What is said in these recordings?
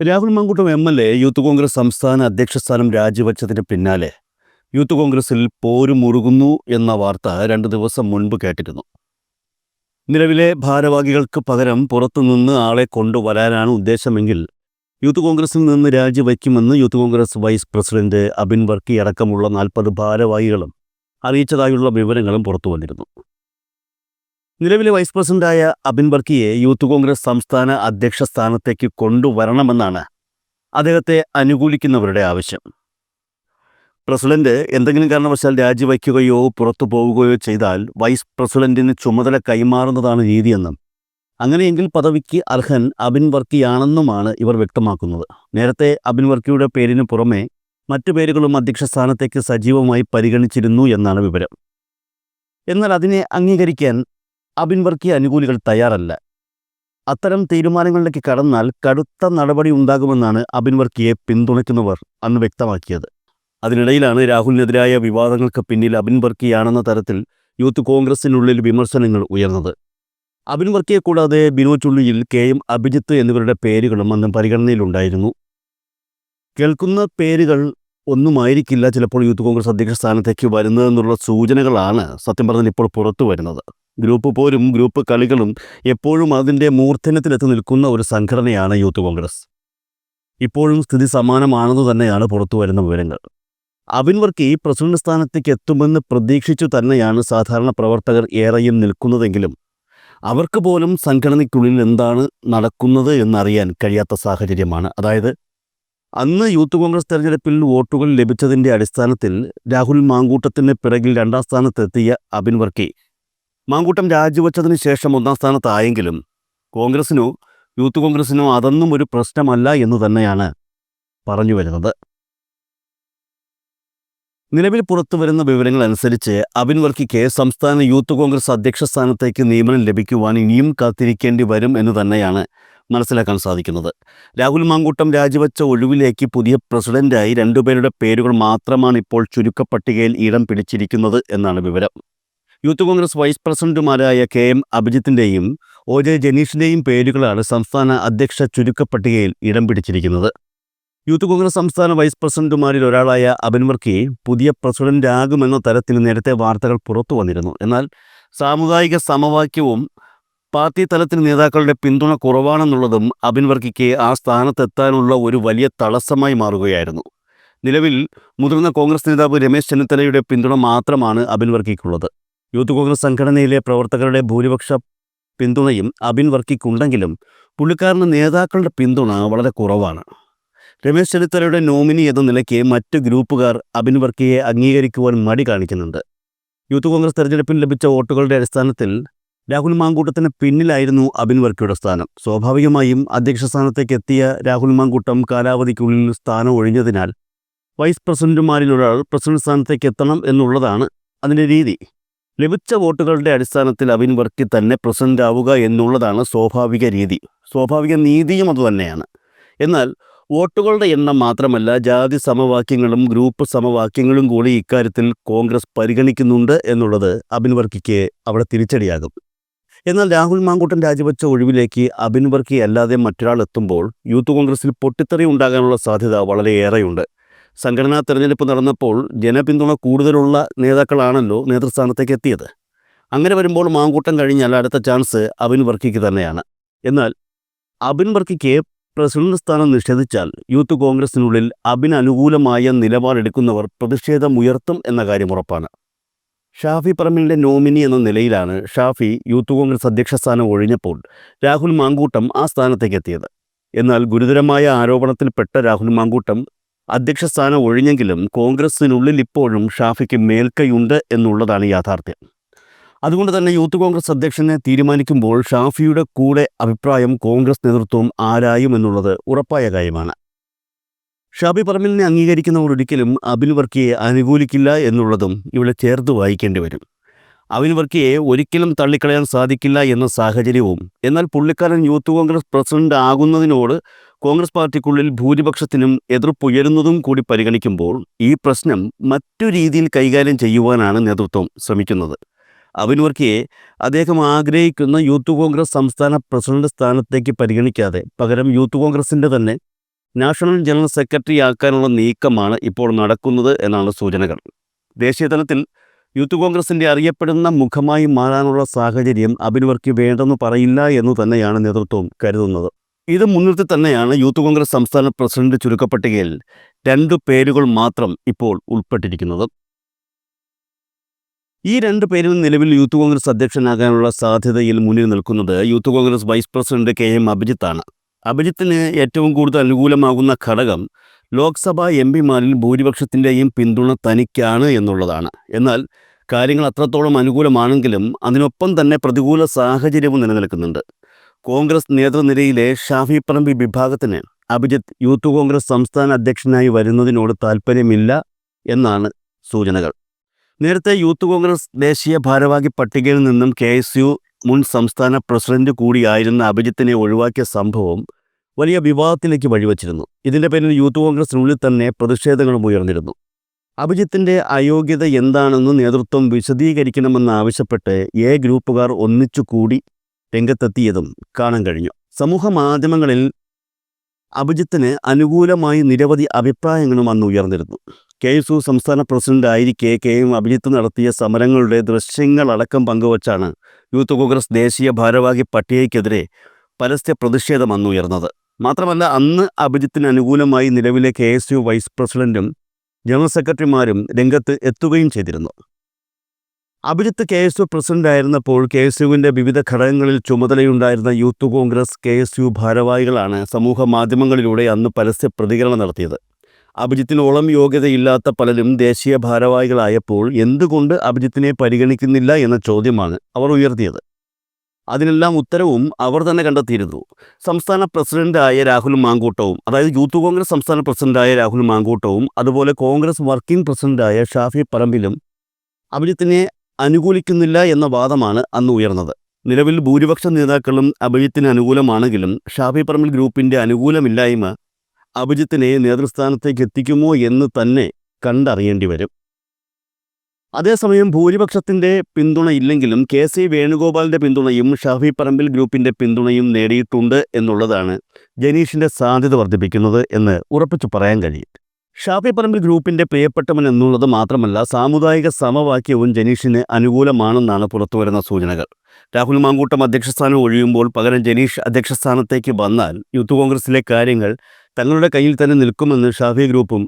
Rahul Mankuttam M L A youth Congress സംസ്ഥാന അധ്യക്ഷ സ്ഥാനം രാജിവെച്ചതിന് പിന്നാലെ യൂത്ത് കോൺഗ്രസിൽ പോര് മുറുകുന്നു എന്ന വാർത്ത രണ്ട് ദിവസം മുൻപ് കേട്ടിരുന്നു. നിലവിലെ ഭാരവാഹികൾക്ക് പകരം പുറത്തുനിന്ന് ആളെ കൊണ്ടുവരാനാണ് ഉദ്ദേശമെങ്കിൽ യൂത്ത് കോൺഗ്രസിൽ നിന്ന് രാജിവയ്ക്കുമെന്ന് youth Congress vice president Abin Varkey അടക്കമുള്ള നാൽപ്പത് ഭാരവാഹികളും അറിയിച്ചതായുള്ള വിവരങ്ങളും പുറത്തു വന്നിരുന്നു നിലവിലെ വൈസ് പ്രസിഡന്റായ അബിൻ ബർക്കിയെ യൂത്ത് കോൺഗ്രസ് സംസ്ഥാന അധ്യക്ഷ സ്ഥാനത്തേക്ക് കൊണ്ടുവരണമെന്നാണ് അദ്ദേഹത്തെ അനുകൂലിക്കുന്നവരുടെ ആവശ്യം. പ്രസിഡന്റ് എന്തെങ്കിലും കാരണവശാൽ രാജിവയ്ക്കുകയോ പുറത്തു പോവുകയോ ചെയ്താൽ വൈസ് പ്രസിഡന്റിന് ചുമതല കൈമാറുന്നതാണ് രീതിയെന്നും അങ്ങനെയെങ്കിൽ പദവിക്ക് അർഹൻ അബിൻ വർക്കിയാണെന്നുമാണ് ഇവർ വ്യക്തമാക്കുന്നത്. നേരത്തെ അബിൻ വർക്കിയുടെ പേരിന് പുറമെ മറ്റു പേരുകളും അധ്യക്ഷ സ്ഥാനത്തേക്ക് സജീവമായി പരിഗണിച്ചിരുന്നു എന്നാണ് വിവരം. എന്നാൽ അതിനെ അംഗീകരിക്കാൻ അബിൻ വർക്കി അനുകൂലികൾ തയ്യാറല്ല. അത്തരം തീരുമാനങ്ങളിലേക്ക് കടന്നാൽ കടുത്ത നടപടി ഉണ്ടാകുമെന്നാണ് അബിൻവർക്കിയെ പിന്തുണയ്ക്കുന്നവർ അന്ന് വ്യക്തമാക്കിയത്. അതിനിടയിലാണ് രാഹുലിനെതിരായ വിവാദങ്ങൾക്ക് പിന്നിൽ അബിൻവർക്കിയാണെന്ന തരത്തിൽ യൂത്ത് കോൺഗ്രസിനുള്ളിൽ വിമർശനങ്ങൾ ഉയർന്നത്. അബിൻവർക്കിയെ കൂടാതെ ബിനോ ചുള്ളിയിൽ കെ എം അഭിജിത്ത് എന്നിവരുടെ പേരുകളും അന്ന് പരിഗണനയിലുണ്ടായിരുന്നു. കേൾക്കുന്ന പേരുകൾ ഒന്നുമായിരിക്കില്ല ചിലപ്പോൾ യൂത്ത് കോൺഗ്രസ് അധ്യക്ഷ സ്ഥാനത്തേക്ക് വരുന്നതെന്നുള്ള സൂചനകളാണ് സത്യം പറഞ്ഞാൽ ഇപ്പോൾ പുറത്തു വരുന്നത്. ഗ്രൂപ്പ് പോരും ഗ്രൂപ്പ് കളികളും എപ്പോഴും അതിന്റെ മൂർധന്യത്തിലെത്തി നിൽക്കുന്ന ഒരു സംഘടനയാണ് യൂത്ത് കോൺഗ്രസ്. ഇപ്പോഴും സ്ഥിതി സമാനമാണെന്ന് തന്നെയാണ് പുറത്തു വരുന്ന വിവരങ്ങൾ. അബിൻ ഈ പ്രസിഡന്റ് സ്ഥാനത്തേക്ക് എത്തുമെന്ന് പ്രതീക്ഷിച്ചു തന്നെയാണ് സാധാരണ പ്രവർത്തകർ ഏറെയും നിൽക്കുന്നതെങ്കിലും അവർക്ക് പോലും സംഘടനയ്ക്കുള്ളിൽ എന്താണ് നടക്കുന്നത് എന്നറിയാൻ കഴിയാത്ത സാഹചര്യമാണ്. അതായത് അന്ന് യൂത്ത് കോൺഗ്രസ് തെരഞ്ഞെടുപ്പിൽ വോട്ടുകൾ ലഭിച്ചതിന്റെ അടിസ്ഥാനത്തിൽ രാഹുൽ മാങ്കൂട്ടത്തിന് പിറകിൽ രണ്ടാം സ്ഥാനത്തെത്തിയ അബിൻ വർക്കി മാങ്കൂട്ടം രാജിവെച്ചതിന് ശേഷം ഒന്നാം സ്ഥാനത്തായെങ്കിലും കോൺഗ്രസിനോ യൂത്ത് കോൺഗ്രസിനോ അതൊന്നും ഒരു പ്രശ്നമല്ല എന്ന് തന്നെയാണ് പറഞ്ഞു വരുന്നത്. നിലവിൽ പുറത്തു വരുന്ന വിവരങ്ങൾ അനുസരിച്ച് അബിൻ വർക്കിക്ക് സംസ്ഥാന യൂത്ത് കോൺഗ്രസ് അധ്യക്ഷ സ്ഥാനത്തേക്ക് നിയമനം ലഭിക്കുവാൻ ഇനിയും കാത്തിരിക്കേണ്ടി വരും എന്ന് തന്നെയാണ് മനസ്സിലാക്കാൻ സാധിക്കുന്നത്. രാഹുൽ മാങ്കൂട്ടം രാജിവെച്ച ഒഴിവിലേക്ക് പുതിയ പ്രസിഡന്റായി രണ്ടുപേരുടെ പേരുകൾ മാത്രമാണ് ഇപ്പോൾ ചുരുക്കപ്പട്ടികയിൽ ഇടം പിടിച്ചിരിക്കുന്നത് എന്നാണ് വിവരം. യൂത്ത് കോൺഗ്രസ് വൈസ് പ്രസിഡന്റുമാരായ കെ എം അഭിജിത്തിന്റെയും ഒ ജെ ജനീഷിന്റെയും പേരുകളാണ് സംസ്ഥാന അധ്യക്ഷ ചുരുക്കപ്പട്ടികയിൽ ഇടം പിടിച്ചിരിക്കുന്നത്. യൂത്ത് കോൺഗ്രസ് സംസ്ഥാന വൈസ് പ്രസിഡന്റുമാരിൽ ഒരാളായ അബിൻവർക്കി പുതിയ പ്രസിഡന്റാകുമെന്ന തരത്തിൽ നേരത്തെ വാർത്തകൾ പുറത്തു വന്നിരുന്നു. എന്നാൽ സാമുദായിക സമവാക്യവും പാർട്ടി തലത്തിൽ നേതാക്കളുടെ പിന്തുണ കുറവാണെന്നുള്ളതും അബിൻവർക്കിക്ക് ആ സ്ഥാനത്തെത്താനുള്ള ഒരു വലിയ തടസ്സമായി മാറുകയായിരുന്നു. നിലവിൽ മുതിർന്ന കോൺഗ്രസ് നേതാവ് രമേശ് ചെന്നിത്തലയുടെ പിന്തുണ മാത്രമാണ് അബിൻ വർക്കിക്കുള്ളത്. യൂത്ത് കോൺഗ്രസ് സംഘടനയിലെ പ്രവർത്തകരുടെ ഭൂരിപക്ഷ പിന്തുണയും അബിൻ വർക്കിക്കുണ്ടെങ്കിലും പുള്ളിക്കാരന് നേതാക്കളുടെ പിന്തുണ വളരെ കുറവാണ്. രമേശ് ചെന്നിത്തലയുടെ നോമിനി എന്ന നിലയ്ക്ക് മറ്റ് ഗ്രൂപ്പുകാർ അബിൻ വർക്കിയെ അംഗീകരിക്കുവാൻ മടി കാണിക്കുന്നുണ്ട്. യൂത്ത് കോൺഗ്രസ് തെരഞ്ഞെടുപ്പിൽ ലഭിച്ച വോട്ടുകളുടെ അടിസ്ഥാനത്തിൽ രാഹുൽ മാങ്കൂട്ടത്തിന് പിന്നിലായിരുന്നു അബിൻ വർക്കിയുടെ സ്ഥാനം. സ്വാഭാവികമായും അധ്യക്ഷ സ്ഥാനത്തേക്ക് എത്തിയ രാഹുൽ മാങ്കൂട്ടം കാലാവധിക്കുള്ളിൽ സ്ഥാനം ഒഴിഞ്ഞതിനാൽ വൈസ് പ്രസിഡന്റുമാരിൽ ഒരാൾ പ്രസിഡന്റ് സ്ഥാനത്തേക്ക് എത്തണം എന്നുള്ളതാണ് അതിന്റെ രീതി. ലഭിച്ച വോട്ടുകളുടെ അടിസ്ഥാനത്തിൽ അവിൻ വർക്കി തന്നെ പ്രസിഡന്റ് ആവുക എന്നുള്ളതാണ് സ്വാഭാവിക രീതി. സ്വാഭാവിക നീതിയും അതുതന്നെയാണ് എന്നാൽ വോട്ടുകളുടെ എണ്ണം മാത്രമല്ല ജാതി സമവാക്യങ്ങളും ഗ്രൂപ്പ് സമവാക്യങ്ങളും കൂടി ഇക്കാര്യത്തിൽ കോൺഗ്രസ് പരിഗണിക്കുന്നുണ്ട് എന്നുള്ളത് അബിൻ വർക്കിക്ക് അവിടെ തിരിച്ചടിയാകും. എന്നാൽ രാഹുൽ മാങ്കൂട്ടൻ രാജിവെച്ച ഒഴിവിലേക്ക് അബിൻ വർക്കി അല്ലാതെ മറ്റൊരാൾ എത്തുമ്പോൾ യൂത്ത് കോൺഗ്രസിൽ പൊട്ടിത്തെറി ഉണ്ടാകാനുള്ള സാധ്യത വളരെയേറെയുണ്ട്. സംഘടനാ തെരഞ്ഞെടുപ്പ് നടന്നപ്പോൾ ജനപിന്തുണ കൂടുതലുള്ള നേതാക്കളാണല്ലോ നേതൃസ്ഥാനത്തേക്ക് എത്തിയത്. അങ്ങനെ വരുമ്പോൾ മാങ്കൂട്ടം കഴിഞ്ഞാൽ അടുത്ത ചാൻസ് അബിൻ വർക്കിക്ക് തന്നെയാണ്. എന്നാൽ അബിൻ വർക്കിക്ക് പ്രസിഡന്റ് സ്ഥാനം നിഷേധിച്ചാൽ യൂത്ത് കോൺഗ്രസിനുള്ളിൽ അബിന് അനുകൂലമായ നിലപാടെടുക്കുന്നവർ പ്രതിഷേധം ഉയർത്തും എന്ന കാര്യം ഉറപ്പാണ്. ഷാഫി പറമ്പിലിന്റെ നോമിനി എന്ന നിലയിലാണ് ഷാഫി യൂത്ത് കോൺഗ്രസ് അധ്യക്ഷ സ്ഥാനം ഒഴിഞ്ഞപ്പോൾ രാഹുൽ മാങ്കൂട്ടം ആ സ്ഥാനത്തേക്ക് എത്തിയത്. എന്നാൽ ഗുരുതരമായ ആരോപണത്തിൽപ്പെട്ട രാഹുൽ മാങ്കൂട്ടം അധ്യക്ഷ സ്ഥാനം ഒഴിഞ്ഞെങ്കിലും കോൺഗ്രസിനുള്ളിൽ ഇപ്പോഴും ഷാഫിക്ക് മേൽക്കൈയുണ്ട് എന്നുള്ളതാണ് യാഥാർത്ഥ്യം. അതുകൊണ്ട് തന്നെ യൂത്ത് കോൺഗ്രസ് അധ്യക്ഷനെ തീരുമാനിക്കുമ്പോൾ ഷാഫിയുടെ കൂടെ അഭിപ്രായം കോൺഗ്രസ് നേതൃത്വം ആരായും എന്നുള്ളത് ഉറപ്പായ കാര്യമാണ്. ഷാബി പറമ്പിലിനെ അംഗീകരിക്കുന്നവർ ഒരിക്കലും അബിൻ വർക്കിയെ അനുകൂലിക്കില്ല എന്നുള്ളതും ഇവിടെ ചേർത്ത് വായിക്കേണ്ടി വരും. അബിൻ വർക്കിയെ ഒരിക്കലും തള്ളിക്കളയാൻ സാധിക്കില്ല എന്ന സാഹചര്യവും എന്നാൽ പുള്ളിക്കാരൻ യൂത്ത് കോൺഗ്രസ് പ്രസിഡന്റ് ആകുന്നതിനോട് കോൺഗ്രസ് പാർട്ടിക്കുള്ളിൽ ഭൂരിപക്ഷത്തിനും എതിർപ്പുയരുന്നതും കൂടി പരിഗണിക്കുമ്പോൾ ഈ പ്രശ്നം മറ്റു രീതിയിൽ കൈകാര്യം ചെയ്യുവാനാണ് നേതൃത്വം ശ്രമിക്കുന്നത്. അബിൻ വർക്കിയെ അദ്ദേഹം ആഗ്രഹിക്കുന്ന യൂത്ത് കോൺഗ്രസ് സംസ്ഥാന പ്രസിഡന്റ് സ്ഥാനത്തേക്ക് പരിഗണിക്കാതെ പകരം യൂത്ത് കോൺഗ്രസിന്റെ തന്നെ നാഷണൽ ജനറൽ സെക്രട്ടറി ആക്കാനുള്ള നീക്കമാണ് ഇപ്പോൾ നടക്കുന്നത് എന്നാണ് സൂചനകൾ. ദേശീയ തലത്തിൽ യൂത്ത് കോൺഗ്രസിന്റെ അറിയപ്പെടുന്ന മുഖമായി മാറാനുള്ള സാഹചര്യം അബിൻവർക്കി വേണ്ടെന്ന് പറയില്ല എന്ന് തന്നെയാണ് നേതൃത്വം കരുതുന്നത്. ഇത് മുൻനിർത്തി തന്നെയാണ് യൂത്ത് കോൺഗ്രസ് സംസ്ഥാന പ്രസിഡന്റ് ചുരുക്കപ്പട്ടികയിൽ രണ്ട് പേരുകൾ മാത്രം ഇപ്പോൾ ഉൾപ്പെട്ടിരിക്കുന്നത്. ഈ രണ്ട് പേരിൽ നിലവിൽ യൂത്ത് കോൺഗ്രസ് അധ്യക്ഷനാകാനുള്ള സാധ്യതയിൽ മുന്നിൽ നിൽക്കുന്നത് youth Congress vice president K M അഭിജിത്താണ്. അഭിജിത്തിന് ഏറ്റവും കൂടുതൽ അനുകൂലമാകുന്ന ഘടകം ലോക്സഭാ എം പിമാരിൽ ഭൂരിപക്ഷത്തിന്റെയും പിന്തുണ തനിക്കാണ് എന്നുള്ളതാണ്. എന്നാൽ കാര്യങ്ങൾ അത്രത്തോളം അനുകൂലമാണെങ്കിലും അതിനൊപ്പം തന്നെ പ്രതികൂല സാഹചര്യവും നിലനിൽക്കുന്നുണ്ട്. കോൺഗ്രസ് നേതൃനിരയിലെ ഷാഫി പറമ്പി വിഭാഗത്തിന് അഭിജിത്ത് യൂത്ത് കോൺഗ്രസ് സംസ്ഥാന അധ്യക്ഷനായി വരുന്നതിനോട് താൽപ്പര്യമില്ല എന്നാണ് സൂചനകൾ. നേരത്തെ യൂത്ത് കോൺഗ്രസ് ദേശീയ ഭാരവാഹി പട്ടികയിൽ നിന്നും കെ എസ് യു മുൻ സംസ്ഥാന പ്രസിഡന്റ് കൂടിയായിരുന്ന അഭിജിത്തിനെ ഒഴിവാക്കിയ സംഭവം വലിയ വിവാദത്തിലേക്ക് വഴിവച്ചിരുന്നു. ഇതിന്റെ പേരിൽ യൂത്ത് കോൺഗ്രസിനുള്ളിൽ തന്നെ പ്രതിഷേധങ്ങളും ഉയർന്നിരുന്നു. അഭിജിത്തിന്റെ അയോഗ്യത എന്താണെന്ന് നേതൃത്വം വിശദീകരിക്കണമെന്ന് ആവശ്യപ്പെട്ട് എ ഗ്രൂപ്പുകാർ ഒന്നിച്ചുകൂടി രംഗത്തെത്തിയതും കാണാൻ കഴിഞ്ഞു. സമൂഹ മാധ്യമങ്ങളിൽ അഭിജിത്തിന് അനുകൂലമായി നിരവധി അഭിപ്രായങ്ങളും അന്ന് ഉയർന്നിരുന്നു. കെ എസ് യു സംസ്ഥാന പ്രസിഡന്റ് ആയിരിക്കെ കെ എം അഭിജിത്ത് നടത്തിയ സമരങ്ങളുടെ ദൃശ്യങ്ങളടക്കം പങ്കുവച്ചാണ് യൂത്ത് കോൺഗ്രസ് ദേശീയ ഭാരവാഹി പട്ടികയ്ക്കെതിരെ പരസ്യ പ്രതിഷേധം അന്ന് ഉയർന്നത്. മാത്രമല്ല അന്ന് അഭിജിത്തിന് അനുകൂലമായി നിലവിലെ കെ എസ് യു വൈസ് പ്രസിഡന്റും ജനറൽ സെക്രട്ടറിമാരും രംഗത്ത് എത്തുകയും ചെയ്തിരുന്നു. അഭിജിത്ത് കെ എസ് യു പ്രസിഡന്റായിരുന്നപ്പോൾ കെ എസ് യുവിന്റെ വിവിധ ഘടകങ്ങളിൽ ചുമതലയുണ്ടായിരുന്ന youth Congress K S U ഭാരവാഹികളാണ് സമൂഹ മാധ്യമങ്ങളിലൂടെ അന്ന് പരസ്യ പ്രതികരണം നടത്തിയത്. അഭിജിത്തിനോളം യോഗ്യതയില്ലാത്ത പലരും ദേശീയ ഭാരവാഹികളായപ്പോൾ എന്തുകൊണ്ട് അഭിജിത്തിനെ പരിഗണിക്കുന്നില്ല എന്ന ചോദ്യമാണ് അവർ ഉയർത്തിയത്. അതിനെല്ലാം ഉത്തരവും അവർ തന്നെ കണ്ടെത്തിയിരുന്നു. സംസ്ഥാന പ്രസിഡന്റായ രാഹുൽ മാങ്കൂട്ടവും അതായത് യൂത്ത് കോൺഗ്രസ് സംസ്ഥാന പ്രസിഡന്റായ രാഹുൽ മാങ്കൂട്ടവും അതുപോലെ കോൺഗ്രസ് വർക്കിംഗ് പ്രസിഡന്റായ ഷാഫി പറമ്പിലും അഭിജിത്തിനെ അനുകൂലിക്കുന്നില്ല എന്ന വാദമാണ് അന്ന് ഉയർന്നത്. നിലവിൽ ഭൂരിപക്ഷ നേതാക്കളും അഭിജിത്തിന് അനുകൂലമാണെങ്കിലും ഷാഫി പറമ്പിൽ ഗ്രൂപ്പിന്റെ അനുകൂലമില്ലായ്മ അഭിജിത്തിനെ നേതൃസ്ഥാനത്തേക്ക് എത്തിക്കുമോ എന്ന് തന്നെ കണ്ടറിയേണ്ടി വരും. അതേസമയം ഭൂരിപക്ഷത്തിന്റെ പിന്തുണയില്ലെങ്കിലും കെ സി വേണുഗോപാലിന്റെ പിന്തുണയും ഷാഫി പറമ്പിൽ ഗ്രൂപ്പിന്റെ പിന്തുണയും നേടിയിട്ടുണ്ട് എന്നുള്ളതാണ് ജനീഷിന്റെ സാധ്യത വർദ്ധിപ്പിക്കുന്നത് എന്ന് ഉറപ്പിച്ചു പറയാൻ കഴിയും. ഷാഫി പറമ്പിൽ ഗ്രൂപ്പിന്റെ പ്രിയപ്പെട്ടവൻ എന്നുള്ളത് മാത്രമല്ല സാമുദായിക സമവാക്യവും ജനീഷിന് അനുകൂലമാണെന്നാണ് പുറത്തുവരുന്ന സൂചനകൾ. രാഹുൽ മാങ്കൂട്ടം അധ്യക്ഷസ്ഥാനം ഒഴിയുമ്പോൾ പകരം ജനീഷ് അധ്യക്ഷസ്ഥാനത്തേക്ക് വന്നാൽ യൂത്ത് കോൺഗ്രസിലെ കാര്യങ്ങൾ തങ്ങളുടെ കയ്യിൽ തന്നെ നിൽക്കുമെന്ന് ഷാഫി ഗ്രൂപ്പും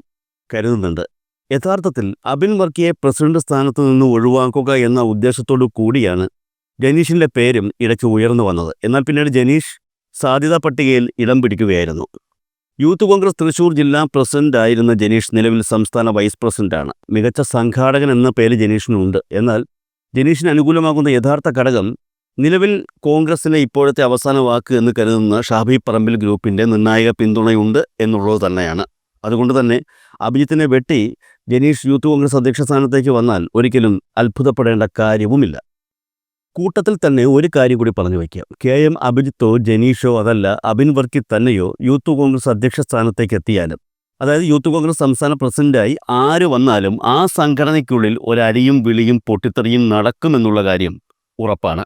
കരുതുന്നുണ്ട്. യഥാർത്ഥത്തിൽ അബിൻ വർക്കിയെ പ്രസിഡന്റ് സ്ഥാനത്ത് നിന്ന് ഒഴിവാക്കുക എന്ന ഉദ്ദേശത്തോടു കൂടിയാണ് ജനീഷിന്റെ പേരും ഇടയ്ക്ക് ഉയർന്നു വന്നത്. എന്നാൽ പിന്നീട് ജനീഷ് സാധ്യതാ പട്ടികയിൽ ഇടം പിടിക്കുകയായിരുന്നു. യൂത്ത് കോൺഗ്രസ് തൃശൂർ ജില്ലാ പ്രസിഡന്റ് ആയിരുന്ന ജനീഷ് നിലവിൽ സംസ്ഥാന വൈസ് പ്രസിഡന്റാണ്. മികച്ച സംഘാടകൻ എന്ന പേര് ജനീഷിനുണ്ട്. എന്നാൽ ജനീഷിന് അനുകൂലമാകുന്ന യഥാർത്ഥ ഘടകം നിലവിൽ കോൺഗ്രസിലെ ഇപ്പോഴത്തെ അവസാന വാക്ക് എന്ന് കരുതുന്ന ഷാബി പറമ്പിൽ ഗ്രൂപ്പിന്റെ നിർണായക പിന്തുണയുണ്ട് എന്നുള്ളത് തന്നെയാണ്. അതുകൊണ്ട് തന്നെ അഭിജിത്തിനെ വെട്ടി ജനീഷ് യൂത്ത് കോൺഗ്രസ് അധ്യക്ഷ സ്ഥാനത്തേക്ക് വന്നാൽ ഒരിക്കലും അത്ഭുതപ്പെടേണ്ട കാര്യവുമില്ല. കൂട്ടത്തിൽ തന്നെ ഒരു കാര്യം കൂടി പറഞ്ഞു വയ്ക്കാം. കെ എം അഭിജിത്തോ ജനീഷോ അതല്ല അബിൻ വർക്കി തന്നെയോ യൂത്ത് കോൺഗ്രസ് അധ്യക്ഷ സ്ഥാനത്തേക്ക് എത്തിയാലും. അതായത് യൂത്ത് കോൺഗ്രസ് സംസ്ഥാന പ്രസിഡന്റായി ആര് വന്നാലും ആ സംഘടനയ്ക്കുള്ളിൽ ഒരരിയും വിളിയും പൊട്ടിത്തെറിയും നടക്കുമെന്നുള്ള കാര്യം ഉറപ്പാണ്.